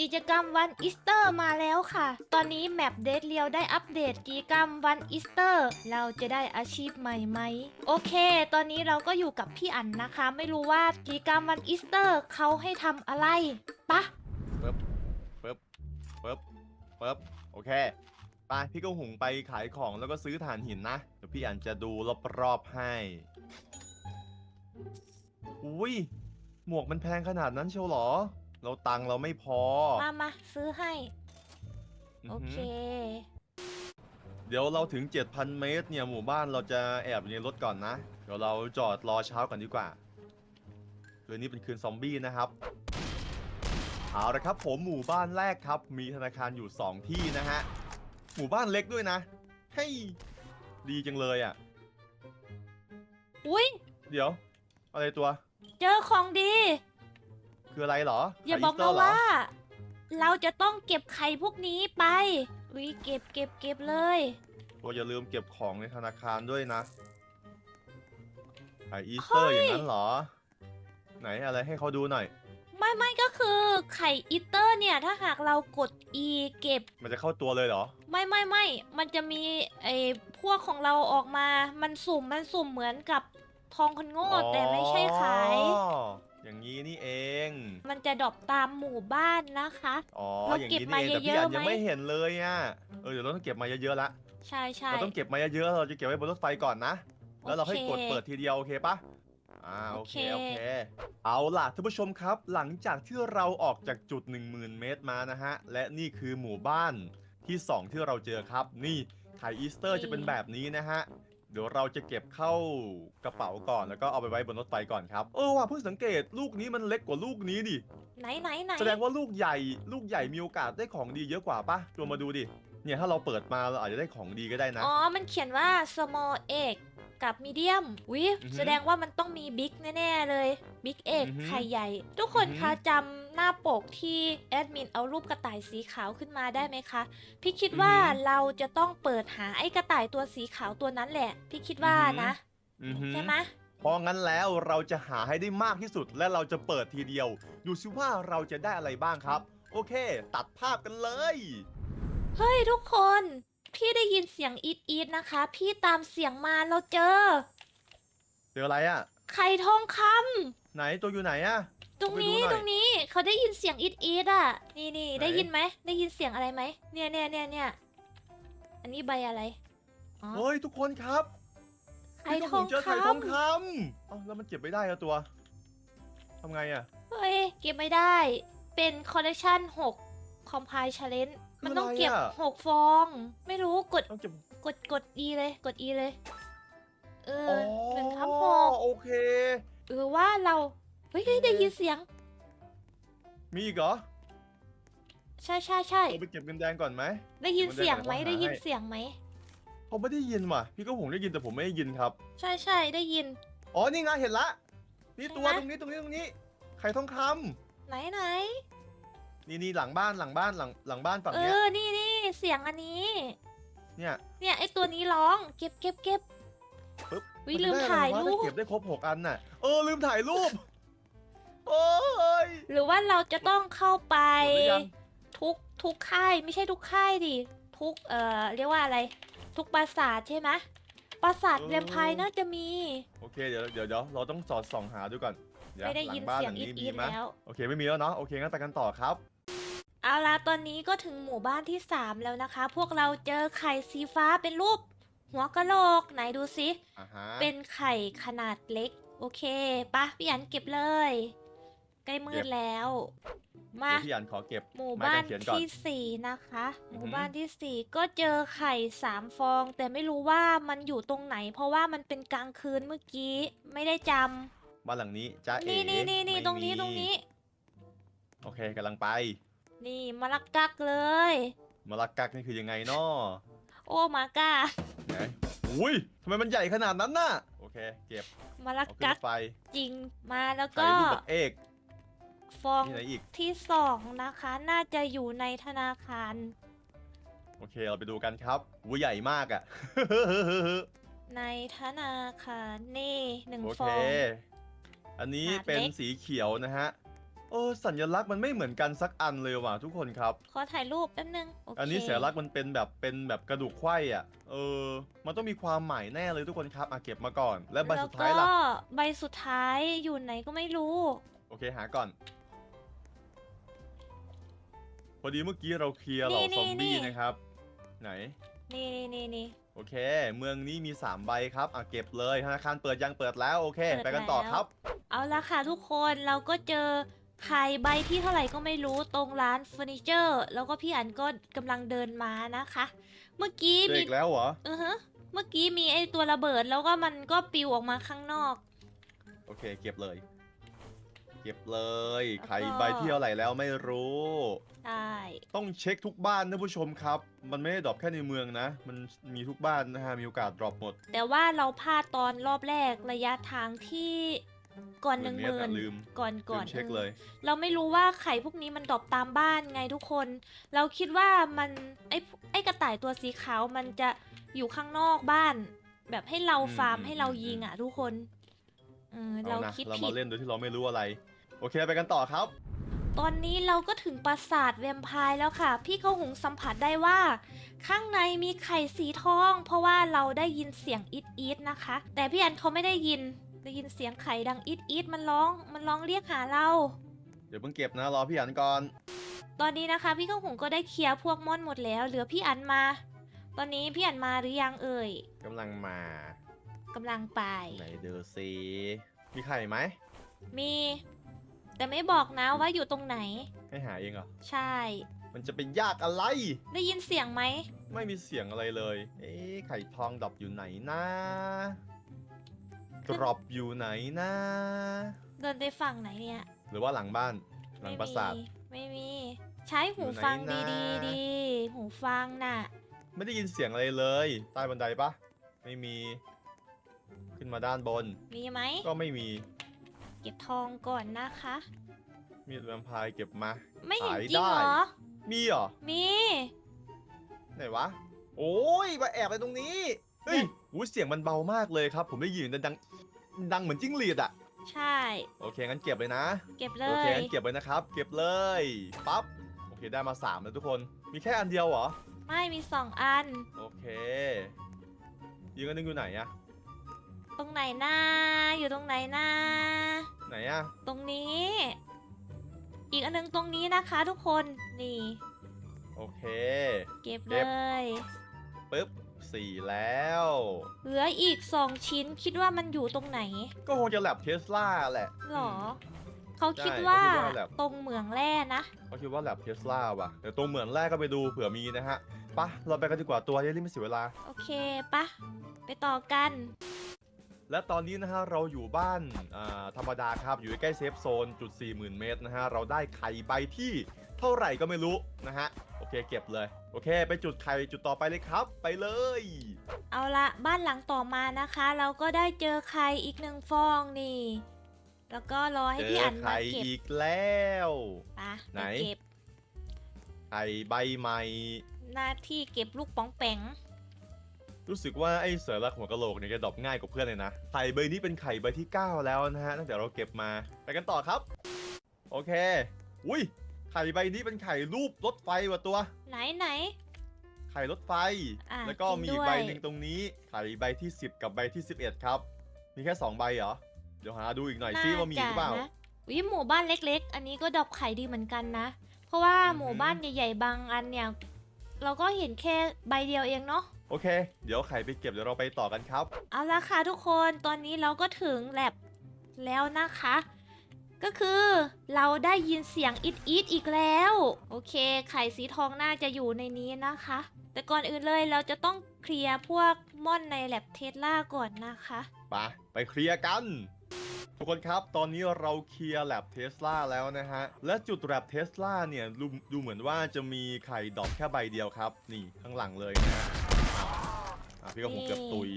กิจกรรมวันอีสเตอร์มาแล้วค่ะ ตอนนี้แมปเดทเรียวได้อัปเดตกิจกรรมวันอีสเตอร์ เราจะได้อาชีพใหม่ไหม โอเค ตอนนี้เราก็อยู่กับพี่อั๋นนะคะ ไม่รู้ว่ากิจกรรมวันอีสเตอร์เขาให้ทำอะไรปะปึ๊บปึ๊บปึ๊บปึ๊บโอเค ไปพี่ก็หุงไปขายของแล้วก็ซื้อถ่านหินนะ เดี๋ยวพี่อันจะดูรอบๆให้ อุ้ยหมวกมันแพงขนาดนั้นเชียวหรอ เราตังค์เราไม่พอ มามาซื้อให้อือโอหืเคอเดี๋ยวเราถึง 7,000 เมตรเนี่ยหมู่บ้านเราจะแอบอยู่ในรถก่อนนะ เดี๋ยวเราจอดรอเช้ากันดีกว่าคืนนี้เป็นคืนซอมบี้นะครับ เอาละครับ ผมหมู่บ้านแรกครับ มีธนาคารอยู่ 2 ที่นะฮะ หมู่บ้านเล็กด้วยนะเฮ้ยดีจังเลยอะ อุ้ยเดี๋ยว อะไรตัว เจอของดี คืออะไรเหรออย่าขบอกสเตนะร์เหรว่า เราจะต้องเก็บไข่พวกนี้ไปอุ้ยเก็บเก็บเก็บเลยตัวอย่าลืมเก็บของในธนาคารด้วยนะไออีสเตอร์อย่างนั้นเหรอ ไหนอะไรให้เขาดูหน่อย ไม่ไม่ก็คือไข่อีเตอร์เนี่ยถ้าหากเรากด E เก็บ มันจะเข้าตัวเลยเหรอ ไม่ไม่ไม่มันจะมีไอ้พวกของเราออกมา มันสุ่มมันสุ่มเหมือนกับทองคนโง่แต่ไม่ใช่ขาย อ๋ออย่างนี้นี่เอง มันจะดรอปตามหมู่บ้านนะคะ อ๋อ เราอย่างเก็บนี้นี่เองมาแต่พี่เยอะอันๆยังไหม ไม่เห็นเลยอะ เออ เดี๋ยวเราต้องเก็บมาเยอะๆละ ใช่ใช่ เราต้องเก็บมาเยอะๆ เราจะเก็บไว้บนรถไฟก่อนนะ แล้วเราให้กดโอเคเปิดทีเดียวโอเคปะอ่าโอเคโอโอเค เค เอาล่ะท่านผู้ชมครับ หลังจากที่เราออกจากจุด 10,000 เมตรมานะฮะ และนี่คือหมู่บ้านที่ 2 ที่เราเจอครับ นี่ไข่อีสเตอร์จะเป็นแบบนี้นะฮะ เดี๋ยวเราจะเก็บเข้ากระเป๋าก่อนแล้วก็เอาไปไว้บนรถไฟก่อนครับ เออว่ะเพิ่งสังเกตลูกนี้มันเล็กกว่าลูกนี้ดิไหนไหนไหนแสดงว่าลูกใหญ่ ลูกใหญ่มีโอกาสได้ของดีเยอะกว่าปะตัวมาดูดิ เนี่ยถ้าเราเปิดมาเราอาจจะได้ของดีก็ได้นะ อ๋อ มันเขียนว่า small egg กับ medium วิอือฮึแสดงว่ามันต้องมี big แน่ ๆ เลย big egg อือฮึไข่ใหญ่ ทุกคนอือฮึคะจำ หน้าปกที่แอดมินเอารูปกระต่ายสีขาวขึ้นมาได้ไหมคะ พี่คิดว่าเราจะต้องเปิดหาไอ้กระต่ายตัวสีขาวตัวนั้นแหละ พี่คิดว่านะอือหือใช่ไหมเพราะงั้นแล้วเราจะหาให้ได้มากที่สุดและเราจะเปิดทีเดียว ดูซิว่าเราจะได้อะไรบ้างครับ โอเค ตัดภาพกันเลย เฮ้ยทุกคน พี่ได้ยินเสียงอีดอีดนะคะ พี่ตามเสียงมาเราเจอเจออะไรอะไข่ทองคำไหนตัวอยู่ไหนอะ ตรงนี้ไปดูหน่อยตรงนี้เขาได้ยินเสียงอีดอีดอะ นี่นี่ไหนได้ยินไหมได้ยินเสียงอะไรไหมเนี่ยเนี่ยเนี่ยเนี่ยอันนี้ใบอะไรอ๋อเฮ้ยทุกคนครับไข่พี่ทก็องเจอคไข่ทองคำเอ้าแล้วมันเก็บไม่ได้อะตัวทำไงอะำเฮ้ยเก็บไม่ได้ เป็นคอลเลคชันหกคอมไพล์ชาเลนจ์มันต้องเก็บหกฟอง ไม่รู้กดต้องเก็บกดกด E เลยกด E เลยเออ๋ออหนึ่งทับหกโอเคหรือว่าเรา เฮ้ยเฮ้ยได้ยินเสียง มีอีกเหรอใช่ใช่ใช่เราไปเก็บเงินแดงก่อนไหม ได้ยินเสียงไหมมันได้ได้ยินให้เสียงไหมผมไม่ได้ยินว่ะ พี่ก็หงได้ยินแต่ผมไม่ได้ยินครับ ใช่ใช่ได้ยิน อ๋อ นี่ไงเห็นละ นี่ตัวใช่ตไหมรงนี้ตรงนี้ตรงนี้ ไข่ทองคำไหนไหน นี่นี่หลังบ้านหลังบ้านหลังหลังบ้านฝั่งเอเนี้ยอนี่นี่เสียงอันนี้ เนี่ย เนี่ยไอตัวนี้ร้อง เก็บเก็บเก็บปึ๊บวินจะลืมได้อะถ่ายไวะรูถ้ปเก็บได้ครบหกอันน่ะ เออลืมถ่ายรูปโอ้ย หรือว่าเราจะต้องเข้าไป หมดหรือยัง ทุกทุกค่ายไม่ใช่ทุกค่ายดิทุกเอ่อเรียกว่าอะไร ทุกปราสาทใช่ไหมปราสาทแวมไพร์น่าจะมี โอเคเดี๋ยวเดี๋ยวเดี๋ยวเราต้องสอดส่องหาดูก่อนเดี๋ยวไม่ได้หลัยินบ้านเสีหยงลังอีนี้ดมีอีดไหมแล้ว โอเคไม่มีแล้วเนาะโอเคงั้นไปกันต่อครับ เอาล่ะตอนนี้ก็ถึงหมู่บ้านที่ 3 แล้วนะคะ พวกเราเจอไข่สีฟ้าเป็นรูป หัวกะโหลกไหนดูสิ อ่าฮะเป็นไข่ขนาดเล็ก โอเคปะพี่อันเก็บเลยใก ล้มืดแล้ว มาเดี๋ยวพี่อันขอเก็บหมู่ไม้บ้ากานงเขนก่อนที่สี่นะคะหอือมู่ฮึบ้านที่สี่ก็เจอไข่สามฟอง แต่ไม่รู้ว่ามันอยู่ตรงไหน เพราะว่ามันเป็นกลางคืนเมื่อกี้ไม่ได้จบ้านหลังนี้จ้าำเอ๋นี่นี่นี่นี่ไม่ตรงนี้มีตรงนี้ โอเคกำลังไป นี่มะลักกักเลยมาลักกักนี่คือยังไงเนาะโอ้มาก้าไหนอุ้ยทำไมมันใหญ่ขนาดนั้นน่ะโอเคเก็บมะลักเอาขึ้นกัรกถไฟจริงมาแล้วใส่ก็รูปแบบเอก ฟองที่ไหนอีก ที่สองนะคะ น่าจะอยู่ในธนาคาร โอเค เราไปดูกันครับวูใหญ่มากอะ่ะ ในธนาคารนี่หนึ่งโอฟเค อง อันนี้ขนาดเป็นเล็กสีเขียวนะฮะเออสัญลักษณ์มันไม่เหมือนกันสักอันเลยว่ะทุกคนครับ ขอถ่ายรูปแป๊บนึงโอเคอันนี้สัญลักษณ์มันเป็นแบบเป็นแบบกระดูกไขว้อะเออ มันต้องมีความหมายแน่เลยทุกคนครับอะเก็บมาก่อน และใบสุดท้ายล่ะ แล้วก็ใบสุดท้ายอยู่ไหนก็ไม่รู้ โอเคหาก่อน พอดีเมื่อกี้เราเคลียร์เหล่านี่ซอมบี้นี่นะครับ ไหน นี่นี่นี่นี่โอเค เมืองนี้มี 3 ใบครับ อะเก็บเลยธนาคารเปิดยังเปิดแล้วโอเคเปิดไปกันต่อแล้วครับ เอาละค่ะทุกคนเราก็เจอไข่ใบที่เท่าไหร่ก็ไม่รู้ตรงร้านเฟอร์นิเจอร์ แล้วก็พี่อันก็กำลังเดินมานะคะ เมื่อกี้เจอมีอีกแล้วเหรออือฮะเมื่อกี้มีไอตัวระเบิดแล้วก็มันก็ปลิวออกมาข้างนอก โอเค เก็บเลย เก็บเลย แล้วก็ไข่ใบที่เท่าไหร่แล้วไม่รู้ ใช่ต้องเช็คทุกบ้านนะผู้ชมครับ มันไม่ได้ดรอปแค่ในเมืองนะ มันมีทุกบ้านนะฮะ มีโอกาสดรอปหมดแต่ว่าเราพลาดตอนรอบแรกระยะทางที่ก่อนหนึ่งหเมตรมื่นอะลืมก่อนก่อนลืมเช็คออเลย เราไม่รู้ว่าไข่พวกนี้มันดรอปตามบ้านไงทุกคน เราคิดว่ามันไอ้ไอ้กระต่ายตัวสีขาวมันจะอยู่ข้างนอกบ้าน แบบให้เราอืมฟาร์มอืมให้เรายิงอะ ทุกคนเออเอาเรานะคิดเราผิมาด เล่นโดยที่เราไม่รู้อะไร โอเคไปกันต่อครับ ตอนนี้เราก็ถึงปราสาทแวมไพร์แล้วค่ะ พี่เขาหงสัมผัสได้ว่า ข้างในมีไข่สีทอง เพราะว่าเราได้ยินเสียงอีดอีดนะคะ แต่พี่อันเขาไม่ได้ยินได้ยินเสียงไข่ดังอีดอีดมันร้อง มันร้องเรียกหาเรา เดี๋ยวเพิ่งเก็บนะรอพี่อันก่อน ตอนนี้นะคะ พี่ข้าวหงก็ได้เคลียร์พวกม่อนหมดแล้ว เหลือพี่อันมา ตอนนี้พี่อันมาหรือยังเอ่ยกำลังมากำลังไป ไหนดูซิมีไข่ไหมมี แต่ไม่บอกนะว่าอยู่ตรงไหน ให้หาเองเหรอ ใช่ มันจะเป็นยากอะไร ได้ยินเสียงไหม ไม่มีเสียงอะไรเลย เอ๊ะไข่ทองดรอปอยู่ไหนนะดรอปอยู่ไหนนะ เดินไปฝั่งไหนเนี่ย หรือว่าหลังบ้าน หลังปราสาท ไม่มี ใช้หูฟังอยู่ไหนดีนะๆดีหูฟังน่ะ ไม่ได้ยินเสียงอะไรเลย ใต้บันไดปะ ไม่มี ขึ้นมาด้านบน มีไหม ก็ไม่มี เก็บทองก่อนนะคะ มีดแวมไพร์เก็บมา ไม่เห็นขายจริงเหรได้อมีเหรอ มี ไหนวะ โอ้ยมาแอบไปตรงนี้ เฮ้ยหูเสียงมันเบามากเลยครับ ผมได้ยินดังดังเหมือนจิ้งหรีดอะใช่ โอเคงั้นเก็บเลยนะ เก็บเลโอเคยงั้นเก็บไว้นะครับ เก็บเลย ปั๊บ โอเคได้มาสามแล้วทุกคน มีแค่อันเดียวเหรอ ไม่มีสองอัน โอเคยิงอันหนึงอยู่ไหนอะ ตรงไหนนะอยู่ตรงไหนนะไหนอะตรงนี้ อีกอันหนึงตรงนี้นะคะทุกคนนี่ โอเค เก็บเก็เลบ ย ปึ๊บสี่แล้ว เหลืออีกสองชิ้นคิดว่ามันอยู่ตรงไหนก็คงจะแลบเทสลาแหละ หรอมเขาคิดใช่ว่าเขาคิดว่าแบบ ตรงเหมืองแร่นะเขาคิดว่าแลบเทสลาว่ะ เดี๋ยวตัวเหมือนแรกก็ไปดูเผื่อมีนะฮะไปะเราไปกันดีกว่าตัวเรีบไม่เสียเวลา โอเคปะไปต่อกัน และตอนนี้นะฮะเราอยู่บ้านอ่าธรรมดาครับอยู่ใกล้เซฟโซนจุด40,000 เมตรนะฮะเราได้ไข่ใบที่เท่าไหร่ก็ไม่รู้นะฮะโอเคเก็บเลย โอเค ไปจุดไข่จุดต่อไปเลยครับ ไปเลย เอาละบ้านหลังต่อมานะคะ เราก็ได้เจอไข่อีกหนึ่งฟองนี่ แล้วก็รอให้เจพี่ออันมาไข่เก็บอีกแล้วปะไหนปเก็บไข่ใบใหม่หน้าที่เก็บลูกป๋องแปง รู้สึกว่าไอ้เสือรักหัวกะโหลกเนี่ยจะดรอปง่ายกว่าเพื่อนเลยนะ ไข่ใบนี้เป็นไข่ใบที่ 9 แล้วนะฮะตั้งแต่เราเก็บมา ไปกันต่อครับ โอเค อุ้ย ไข่ใบนี้เป็นไข่รูปรถไฟว่ะตัว ไหนไหน ไข่รถไฟ อะแล้วก็จริงมีด้วย ใบหนึ่งตรงนี้ ไข่ใบที่ 10 กับใบที่ 11 ครับ มีแค่2ใบเหรอ เดี๋ยวหาดูอีกหน่อยซิว่ามีหรือเปล่าน่จะนะวิหมู่บ้านเล็ก ๆ อันนี้ก็ดรอปไข่ดีเหมือนกันนะ เพราะว่าอือหือ หมู่บ้านใหญ่ ๆ บางอันเนี่ย เราก็เห็นแค่ใบเดียวเองเนาะ โอเค เดี๋ยวไข่ไปเก็บเดี๋ยวเราไปต่อกันครับ เอาละค่ะทุกคนตอนนี้เราก็ถึงแลบแล้วนะคะ ก็คือเราได้ยินเสียงอิดอิดอีกแล้ว โอเค ไข่สีทองน่าจะอยู่ในนี้นะคะ แต่ก่อนอื่นเลยเราจะต้องเคลียร์พวกม่อนในแลบเทสลาก่อนนะคะไปไปเคลียร์กัน ทุกคนครับ ตอนนี้เราเคลียร์แลบเทสลาแล้วนะฮะ และจุดแลบเทสลาเนี่ยดูดูเหมือนว่าจะมีไข่ดอกแค่ใบเดียวครับ นี่ข้างหลังเลยนะฮะ อ้าวอะพี่ก็คงเก็บตุย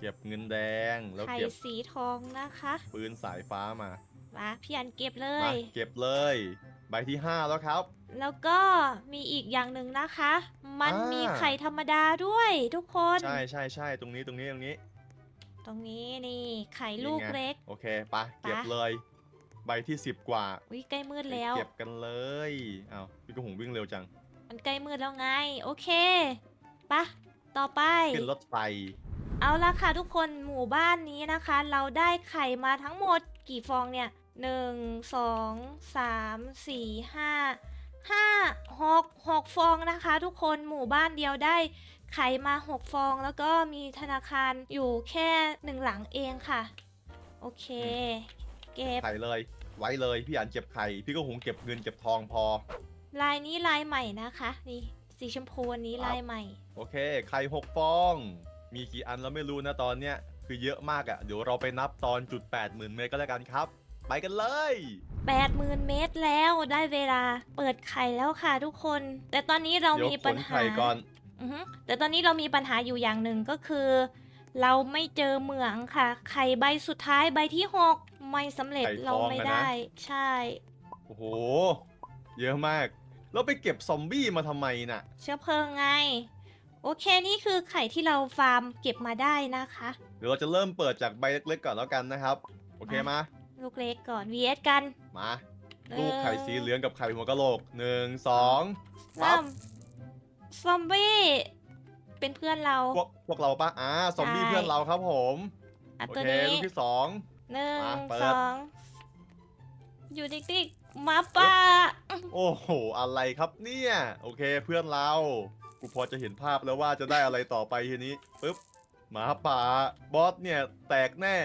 เก็บเงินแดงแล้วไข่เก็บสีทองนะคะปืนสายฟ้ามามาพี่อันเก็บเลมาย เก็บเลย ใบที่5แล้วครับ แล้วก็มีอีกอย่างหนึ่งนะคะ มันอ่ามี มีไข่ธรรมดาด้วยทุกคน ใช่ใช่ใช่ตรงนี้ตรงนี้ตรงนี้ ตรงนี้นี่ไข่ลูกนี่ไง เล็ก โอเคไปเก็บไปเลย ใบที่10กว่าวิใกล้มืดแล้ว เก็บกันเลยอ้าวพี่กระหงวิ่งเร็วจังมันใกล้มืดแล้วไง โอเค ปะต่อไป ขึ้นรถไฟ เอาละค่ะทุกคนหมู่บ้านนี้นะคะ เราได้ไข่มาทั้งหมดกี่ฟองเนี่ยหนึ่งสองสามสี่ห้าห้าหกหกฟองนะคะ ทุกคนหมู่บ้านเดียวได้ไข่มาหกฟอง แล้วก็มีธนาคารอยู่แค่หนึ่งหลังเองค่ะ โอเค เก็บ ไข่เลย ไว้เลย พี่อันเก็บไข่ พี่กระหงเก็บเงินเก็บทองพอ ลายนี้ลายใหม่นะคะ นี่ สีชมพูอันนี้ครับลายใหม่ โอเค ไข่หกฟอง มีกี่อันเราไม่รู้นะตอนเนี้ย คือเยอะมากอะ่ะ เดี๋ยวเราไปนับตอนจุดแปดหมื่นเมตรก็แล้วกันครับ ไปกันเลย 80,000 เมตรแล้วได้เวลาเปิดไข่แล้วค่ะทุกคน แต่ตอนนี้เราเดี๋ยวมีขปัญนหาไข่ก่อน อือฮึแต่ตอนนี้เรามีปัญหาอยู่อย่างหนึ่งก็คือ เราไม่เจอเหมืองค่ะ ไข่ใบสุดท้ายใบที่6ไม่สำเร็จไข่ทองเราไม่อะนะ ได้ ใช่ โอ้โห เยอะมาก แล้วไปเก็บซอมบี้มาทำไมน่ะ เชื้อเพลิงไง โอเคนี่คือไข่ที่เราฟาร์มเก็บมาได้นะคะ เดี๋ยวเราจะเริ่มเปิดจากใบเล็กๆก่อนแล้วกันนะครับ โอเคมามาลูกเล็กก่อน vs กันมา ลูกไข่สีเหลืองกับไข่หัวกะโหลกหนึ่งสองปั๊เริ่บมซอมบี้เป็นเพื่อนเราพวกพวกเราปะอ่าซอมบี้ใช่เพื่อนเราครับผม อะโอตัวเคนี้ลูกที่สอง หนึ่งมาเปิด สองอยู่ติ๊กๆ หมาป่าโอ้โห อะไรครับเนี่ย โอเคเพื่อนเรา กูพอจะเห็นภาพแล้วว่าจะได้อะไรต่อไปทีนี้ปึ๊บหมาป่าบอสเนี่ยแตกแน่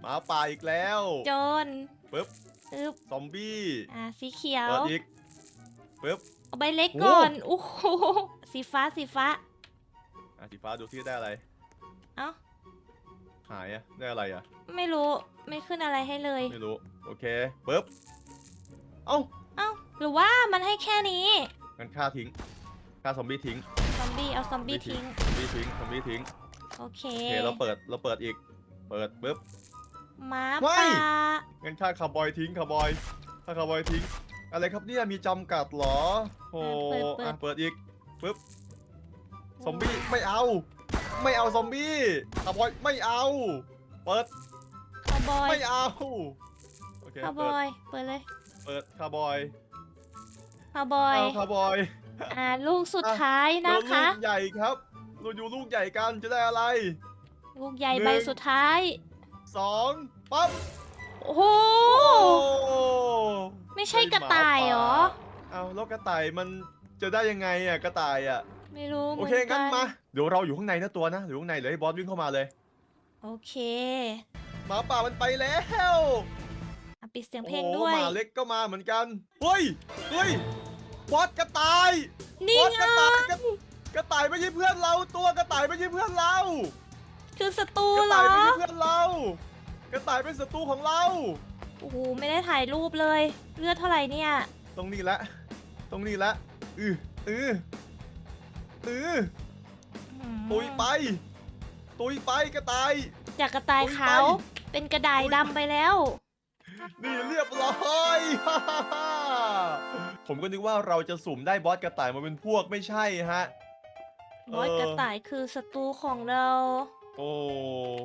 หมาป่าอีกแล้วโจนปึ๊บอึบซอมบี้อ่าสีเขียวเปิดอีกปึ๊บเอาใบเล็กโอ้ก่อนโอ้โหสีฟ้าสีฟ้าอะสีฟ้าดูที่ได้อะไรเอ้าหายอะได้อะไรอะไม่รู้ไม่ขึ้นอะไรให้เลย ไม่รู้ โอเคปึ๊บ เอ้าเอ้าหรือว่ามันให้แค่นี้งั้นฆ่าทิ้งฆ่าซอมบี้ทิ้งซอมบี้เอาซอมบี้ทิ้งซอมบี้ทิ้งซอมบี้ทิ้งโอเคโอเคเราเปิดเราเปิดอีก เปิดปึ๊บหมาไม่ป่างั้นฆ่าคาร์บอยทิ้งคาร์บอยฆ่าคาร์บอยทิ้ง อะไรครับเนี่ยมีจำกัดเหรอโอ้อะเปิดอีกปึ๊บซอมบี้ไม่เอา ไม่เอาซอมบี้คาร์บอยไม่เอา เปิดคาวบอยไม่เอาโอเคคาวบเปิดอยเปิดเลย เปิดคาร์บอยคาวบอยเอาคาร์บอยอ่าลูกสุดท้ายแล้นะวลูคะกใหญ่ครับ เราอยู่ลูกใหญ่กันจะได้อะไร ลูกใหญ่หนึ่ง ใบสุดท้าย สองปั๊บโอ้โห โอ้ไม่ใช่กระต่ายเหรอ เอาแล้วกระต่ายมันจะได้ยังไงอะกระต่ายอะไม่รู้โอเคหมืงั้นกัมาเดี๋ยวเราอยู่ข้างในนะตัวนะอยู่ข้างในเดี๋ยวให้บอสวิ่งเข้ามาเลย โอเค หมาป่ามันไปแล้ว อะปิดเสียงเพลโอ้งโหด้วยหมาเล็กก็มาเหมือนกัน เฮ้ย เฮ้ยบอสกระต่ายนี่บอสไงกระต่ายกระกระต่ายไม่ใช่เพื่อนเรา ตัวกระต่ายไม่ใช่เพื่อนเรา คือศัตรูกระเหรต่ายอ ไม่ใช่เพื่อนเรา กระต่ายเป็นศัตรูของเรา โอ้โห ไม่ได้ถ่ายรูปเลย เลือดเท่าไหร่เนี่ย ตรงนี้ละ ตรงนี้ละ อืออืออืออืมตุยไป ตุยไปกระต่าย จากกระต่ายตุยไปขาว เป็นกระต่ายตุยไปดำไปแล้ว นี่เรียบร้อย ผมก็นึกว่าเราจะสุ่มได้บอสกระต่ายมาเป็นพวกไม่ใช่ฮะ บอสเออกระต่ายคือศัตรูของเรา โอ้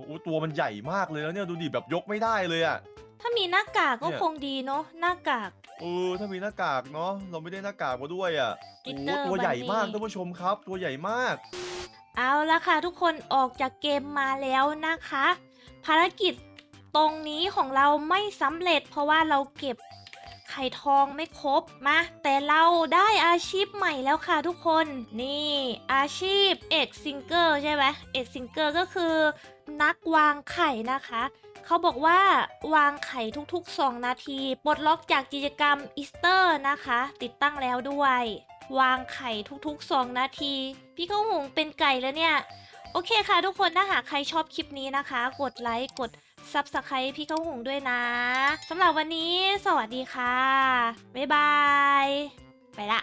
อู้ตัวมันใหญ่มากเลยแล้วเนี่ยดูดิแบบยกไม่ได้เลยอะ ถ้ามีหน้ากากก็เนี่ยคงดีเนาะหน้ากาก เออถ้ามีหน้ากากเนาะเราไม่ได้หน้ากากมาด้วยอะกลิโอ้ตเตอร์ตัวใหญ่บันนี่มากท่านผู้ชมครับ ตัวใหญ่มาก เอาละค่ะทุกคนออกจากเกมมาแล้วนะคะ ภารกิจ ตรงนี้ของเราไม่สำเร็จ เพราะว่าเราเก็บไข่ทองไม่ครบมาแต่เราได้อาชีพใหม่แล้วค่ะทุกคน นี่อาชีพเอกซิงเกอร์ใช่ไหมเอกซิงเกอร์ก็คือนักวางไข่นะคะเขาบอกว่าวางไข่ทุกๆ 2 นาทีปลดล็อกจากกิจกรรมอีสเตอร์นะคะ ติดตั้งแล้วด้วย วางไข่ทุกๆ 2 นาที พี่ข้าวหงเป็นไก่แล้วเนี่ย โอเคค่ะทุกคนถ้าหากใครชอบคลิปนี้นะคะ กดไลค์กด Subscribe พี่เข้าหงด้วยนะสำหรับวันนี้สวัสดีค่ะ บ๊ายบาย ไปละ